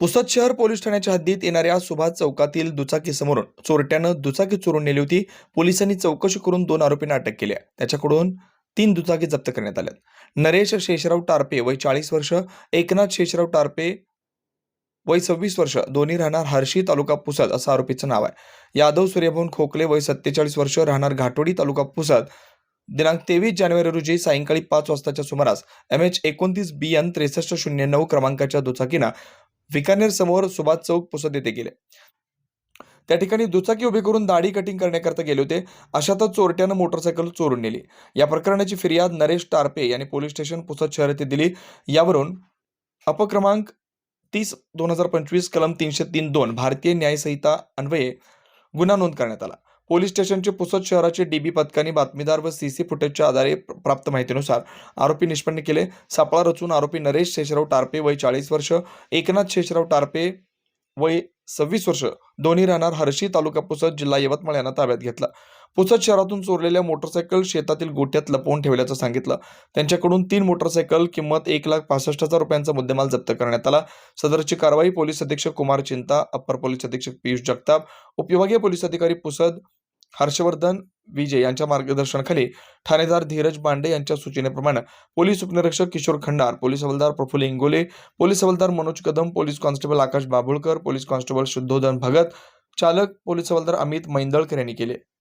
पुसद शहर पोलीस ठाण्याच्या हद्दीत येणाऱ्या सुभाष चौकातील दुचाकी समोरून चोरट्यानं दुचाकी चोरून नेली होती. पोलिसांनी चौकशी करून दोन आरोपींना अटक केली आहे. त्याच्याकडून तीन दुचाकी जप्त करण्यात आल्यात. नरेश शेषराव टारपे वय चाळीस वर्ष एकनाथ शेषराव टारपे वय सव्वीस वर्ष दोन्ही राहणार हर्षी तालुका पुसद असं आरोपीचं नाव आहे. यादव सूर्यभवन खोकले वय सत्तेचाळीस वर्ष राहणार घाटोडी तालुका पुसद. दिनांक तेवीस जानेवारी रोजी सायंकाळी पाच वाजताच्या सुमारास एम एच एकोणतीस बी एन त्रेसष्ट शून्य नऊ क्रमांकाच्या दुचाकीनं बिकानेर समोर सुभाष चौक पुसद येथे गेले. त्या ठिकाणी दुचाकी उभी करून दाढी कटिंग करण्याकरता गेले होते. अशातच चोरट्यानं मोटरसायकल चोरून नेली. या प्रकरणाची फिर्याद नरेश टारपे यांनी पोलीस स्टेशन पुसद शहर येथे दिली. यावरून अपक्रमांक तीस दोन हजार पंचवीस कलम तीनशे तीन दोन भारतीय न्यायसंहिता अन्वये गुन्हा नोंद करण्यात आला. पोलीस स्टेशनचे पुसद शहराचे डीबी पथकांनी बातमीदार व सीसी फुटेजच्या आधारे प्राप्त माहितीनुसार आरोपी निष्पन्न केले. सापळा रचून आरोपी नरेश शेषराव टारपे वय चाळीस वर्ष एकनाथ शेषराव टारपे वय सव्वीस वर्ष दोन्ही राहणार हर्षी तालुका पुसद जिल्हा यवतमाळ यांना ताब्यात घेतला. पुसद शहरातून चोरलेल्या मोटरसायकल शेतातील गोठ्यात लपवून ठेवल्याचं सांगितलं. त्यांच्याकडून तीन मोटरसायकल किंमत एक लाख पासष्ट हजार रुपयांचा मुद्देमाल जप्त करण्यात आला. सदरची कारवाई पोलीस अधीक्षक कुमार चिंता अप्पर पोलीस अधीक्षक पियुष जगताप उपविभागीय पोलीस अधिकारी पुसद हर्षवर्धन विजय यांच्या मार्गदर्शनाखाली ठाणेदार धीरज बांडे यांच्या सूचनेप्रमाणे पोलीस उपनिरीक्षक किशोर खंडार पोलीस हवालदार प्रफुल्ल इंगोले पोलीस हवालदार Manoj Kadam police constable Akash Babulkar police constable Shuddhodhan Bhagat चालक पोलीस हवालदार अमित मैंदळकर यांनी केले.